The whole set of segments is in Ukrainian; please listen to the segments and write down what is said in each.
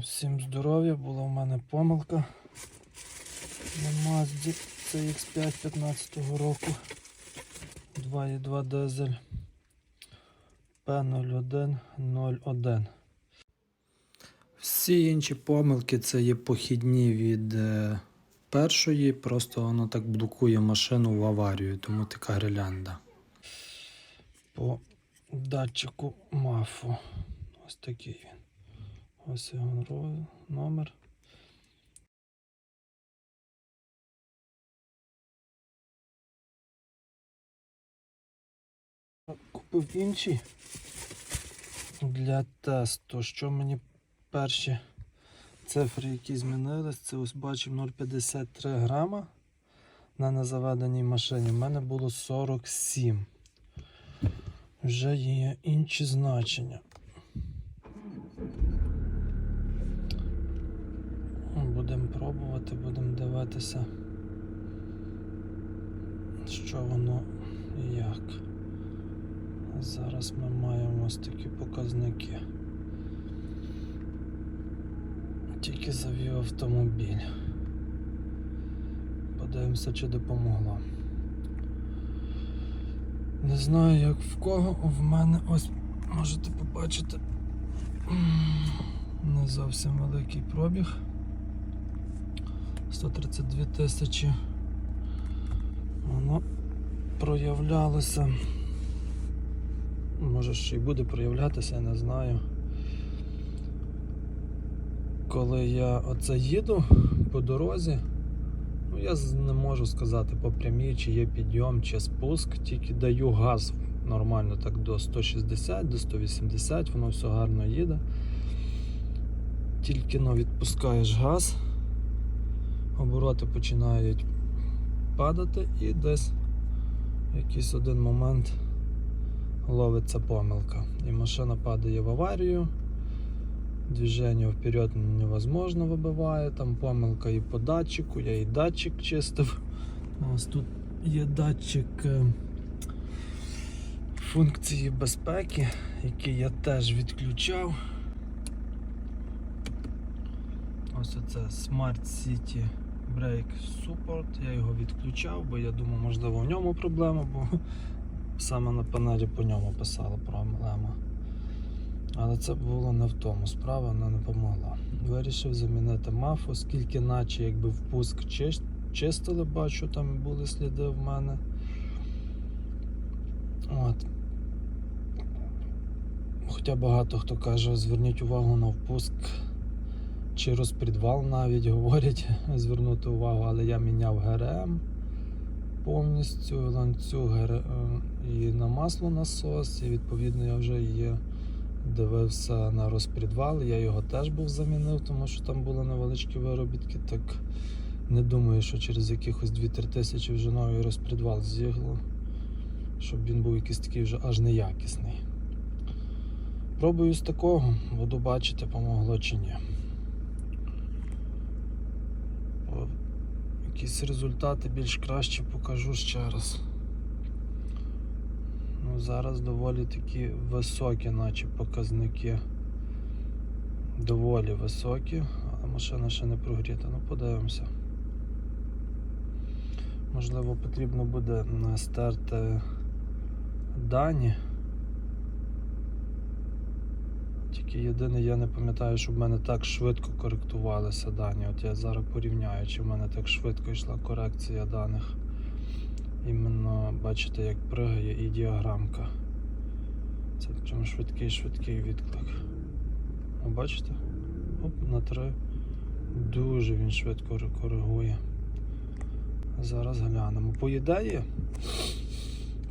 Всім здоров'я, була в мене помилка на Mazda CX5 15 року. 2.2 дизель P0101. Всі інші помилки це є похідні від е, першої, просто воно так блокує машину в аварію, тому така гирлянда. По датчику мафу. Ось такий він. Ось його номер. Купив інший для тесту. Що мені перші цифри, які змінились, це ось бачив 0,53 грама на незаведеній машині. У мене було 47. Вже є інші значення. Будемо пробувати, будемо дивитися, що воно і як. Зараз ми маємо ось такі показники. Тільки завів автомобіль. Подивимося, чи допомогло. Не знаю, як в кого, в мене ось можете побачити не зовсім великий пробіг. 132 тисячі. Воно проявлялося. Може ще й буде проявлятися, я не знаю. Коли я оце їду по дорозі, ну я не можу сказати по прямій, чи є підйом, чи спуск, тільки даю газ нормально так до 160, до 180, воно все гарно їде. Тільки ну, відпускаєш газ, обороти починають падати і десь в якийсь один момент ловиться помилка. І машина падає в аварію. Движення вперед невозможно вибиває, там помилка і по датчику, я і датчик чистив. Ось тут є датчик е, функції безпеки, який я теж відключав. Ось це Smart City Brake Support. Я його відключав, бо я думав, можливо, в ньому проблема, бо саме на панелі по ньому писала проблема. Але це було не в тому. Справа вона не допомогла. Вирішив замінити маф, оскільки наче якби впуск чистили, бачу, там були сліди в мене. От. Хоча багато хто каже, зверніть увагу на впуск чи розпідвал навіть говорять звернути увагу, але я міняв ГРМ повністю ланцюг е, і на масло насос, і відповідно я вже є дивився на розпідвал. Я його теж був замінив, тому що там були невеличкі виробітки. Так не думаю, що через якихось 2-3 тисячі вже новий розпідвал з'їгло, щоб він був якийсь такий вже аж неякісний. Пробую з такого, буду бачити, помогло чи ні. Якісь результати більш кращі покажу ще раз. Ну, зараз доволі такі високі, наче показники. Доволі високі, але машина ще не прогріта. Ну, подивимося. Можливо, потрібно буде стерти дані. Тільки єдине, я не пам'ятаю, щоб в мене так швидко коректувалися дані. От я зараз порівняю, чи в мене так швидко йшла корекція даних. Іменно бачите, як пригає і діаграмка. Це прям швидкий швидкий відклик. О, бачите? Оп, на 3. Дуже він швидко коригує. Зараз глянемо. По ідеї,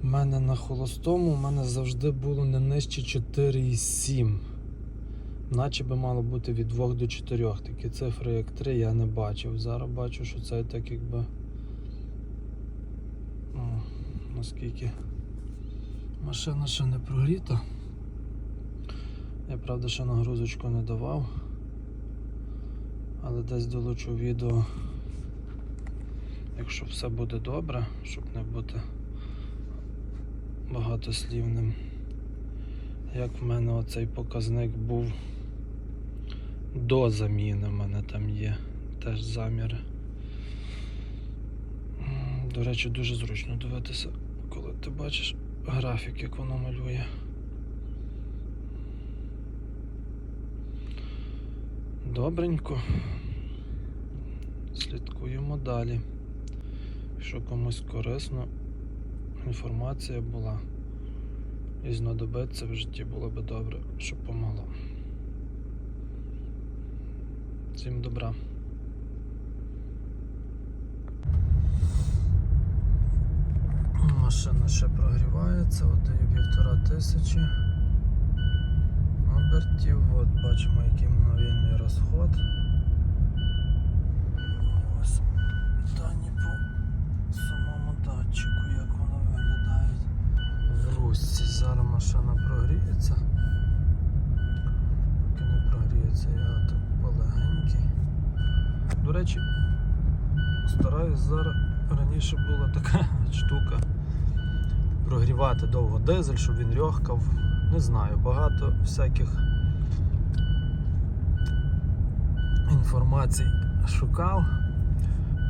в мене на холостому в мене завжди було не нижче 4,7. Наче би мало бути від 2 до 4. Такі цифри, як 3, я не бачив. Зараз бачу, що це так якби. О, наскільки машина ще не прогріта. Я правда ще нагрузочку не давав, але десь долучу відео, якщо все буде добре, щоб не бути багатослівним. Як в мене оцей показник був до заміни в мене там є теж заміри. До речі, дуже зручно дивитися, коли ти бачиш графік, як воно малює. Добренько. Слідкуємо далі. Якщо комусь корисно, інформація була і знадобиться в житті було би добре, щоб помогло. Всім добра. Машина ще прогрівається, один півтора тисячі обертів. От бачимо, який мгновенний розход. Ось дані по самому датчику, як воно виглядає в русці. Зараз машина прогріється. Поки не прогріється, я. До речі, стараюсь зараз. Раніше була така штука прогрівати довго дизель, щоб він рьохкав. Не знаю, багато всяких інформацій шукав.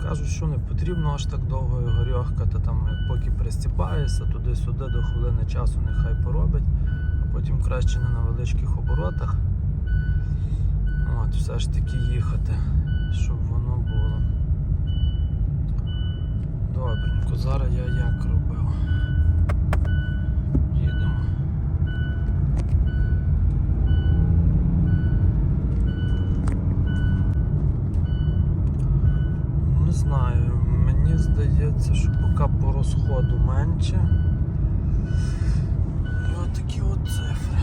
Кажуть, що не потрібно аж так довго його рьохкати, там поки пристіпаєшся туди-сюди до хвилини часу нехай поробить, а потім краще не на невеличких оборотах. От, все ж таки їхати, щоб воно було. Добренько, зараз я як робив. Їдемо. Не знаю, мені здається, що поки по розходу менше. І от такі от цифри.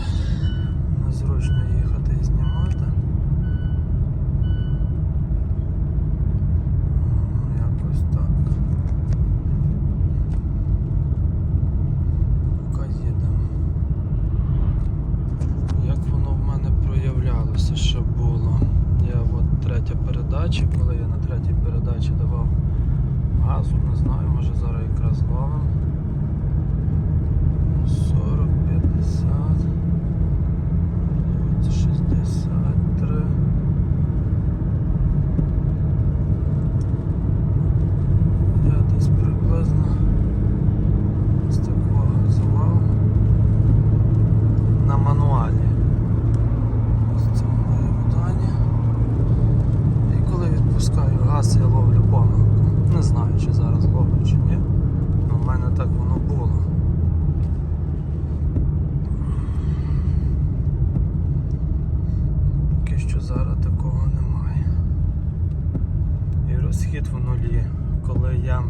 Незручно їхати і знімати. М, Якось так. Поки їдемо. Як воно в мене проявлялося, що було? Я от третя передача, коли я на третій передачі давав газу, не знаю, може зараз якраз ловим. 40, 50, 63. Я десь приблизно з такого газував на мануалі. Ось це моє питання. І коли відпускаю газ, я ловлю помилку. Не знаю, чи зараз ловлю, чи ні. але в мене так воно було. Поки що зараз такого немає. І розхід в нулі. Коли я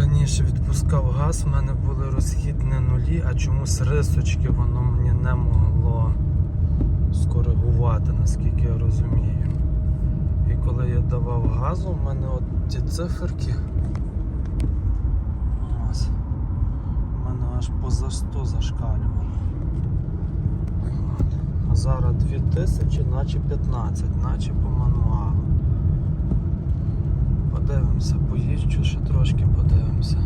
раніше відпускав газ, в мене були розхід не нулі, а чомусь рисочки воно мені не могло скоригувати, наскільки я розумію. І коли я давав газу, в мене от ці циферки. У мене аж поза 100 зашкалювало. А зараз 2000, наче 15, наче по мануалу. Подивимося, поїжджу ще трошки подивимося.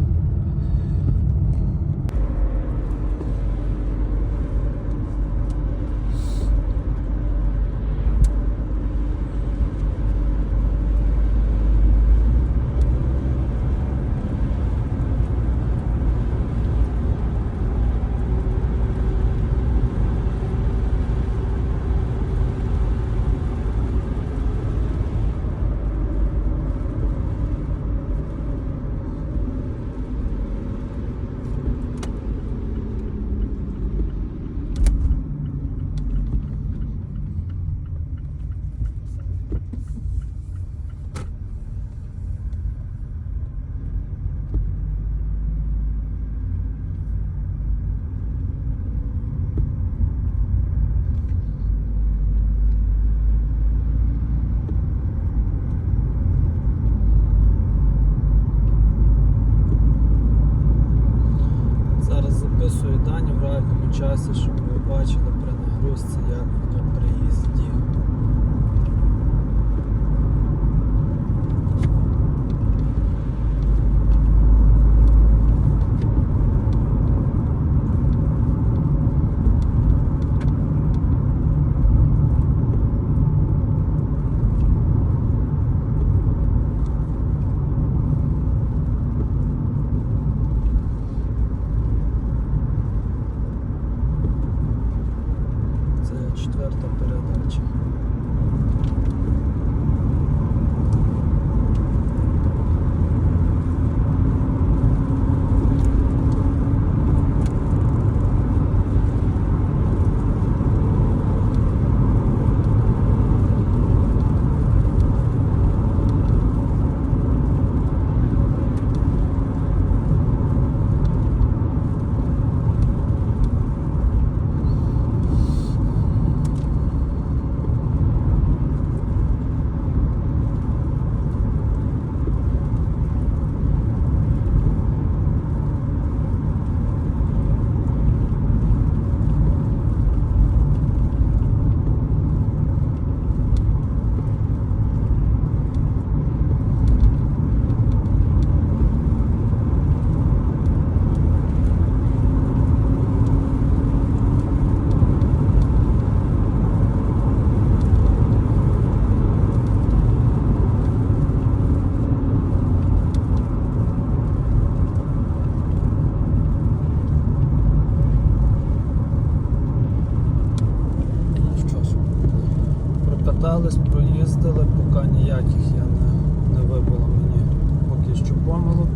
Прокатались, проїздили, поки ніяких я не, не вибило мені поки що помилок.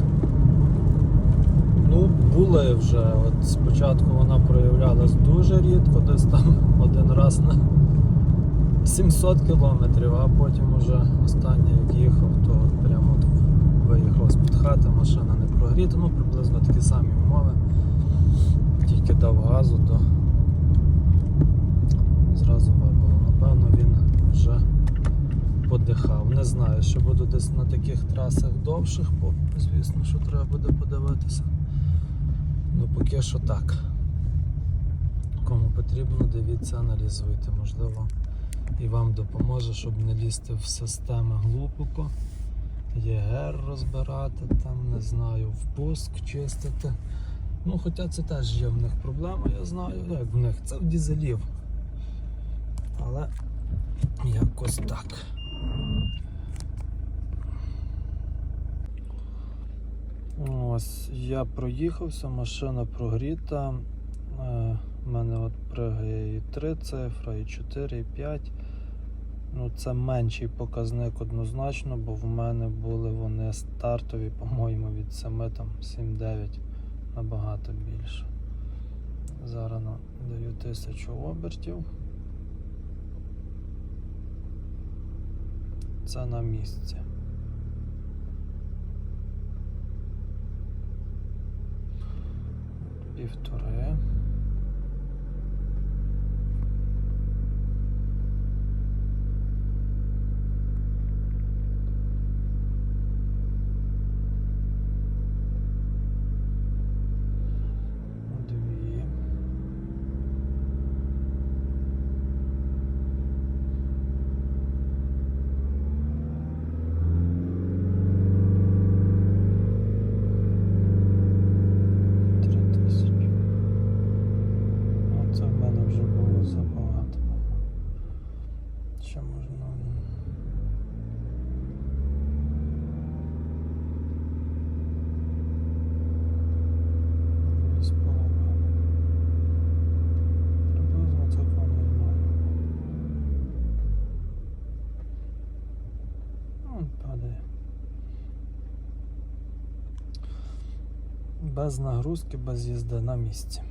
Ну, були вже. От спочатку вона проявлялась дуже рідко, десь там один раз на 700 кілометрів, а потім уже останній як їхав, то прямо от виїхав з-під хати, машина не прогріта, ну приблизно такі самі умови. Тільки дав газу, то зразу вибило. Напевно, він вже подихав. Не знаю, що буду десь на таких трасах довших, бо звісно, що треба буде подивитися. Ну поки що так. Кому потрібно, дивіться, аналізуйте. Можливо, і вам допоможе, щоб не лізти в системи глупоко. ЄГР розбирати, там, не знаю, впуск чистити. Ну, хоча це теж є в них проблема, я знаю, ну, як в них, це в дізелів. Але якось так. Ось я проїхався, машина прогріта. Е, У мене от пригає і 3 цифра, і 4, і 5. Ну, це менший показник однозначно, бо в мене були вони стартові, по-моєму, від 7, там 7-9 набагато більше. Зараз на- даю 1000 обертів. Це на місці. Півтори. Дві. Три тисячі. Оце в мене вже було забагато. Ще можна. Дві з половиною. Приблизно це нормально. Ну, падає. Без нагрузки, без їзди на місці.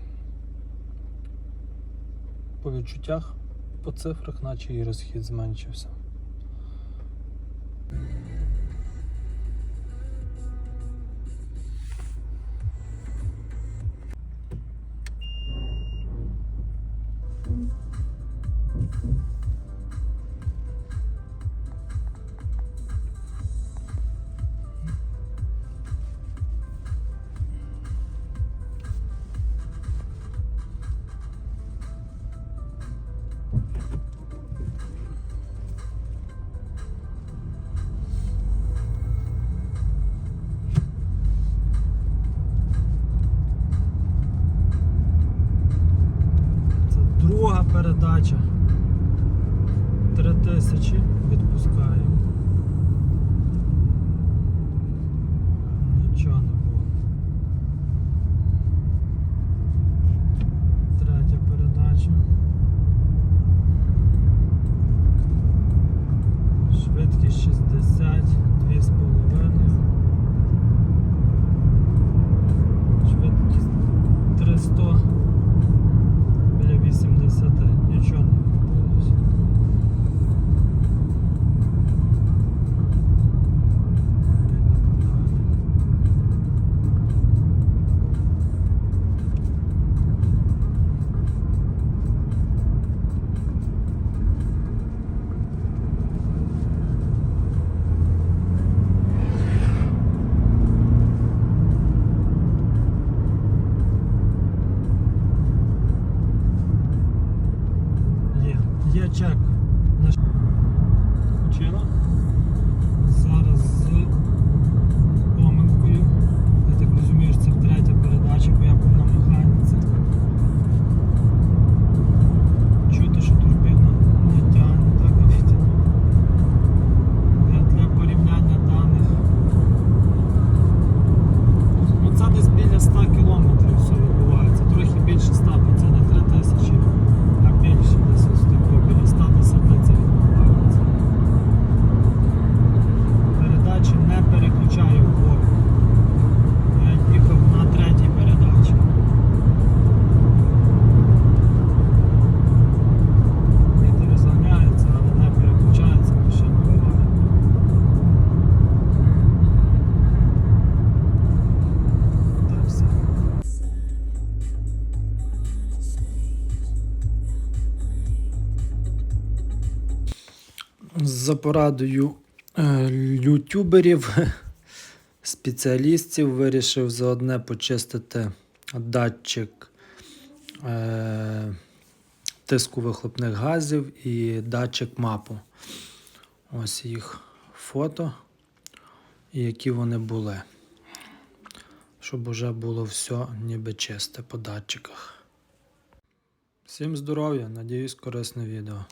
По відчуттях, по цифрах, наче і розхід зменшився. за порадою е, ютюберів, спеціалістів вирішив заодне почистити датчик е, тиску вихлопних газів і датчик мапу. Ось їх фото, які вони були. Щоб уже було все ніби чисте по датчиках. Всім здоров'я, надіюсь, корисне відео.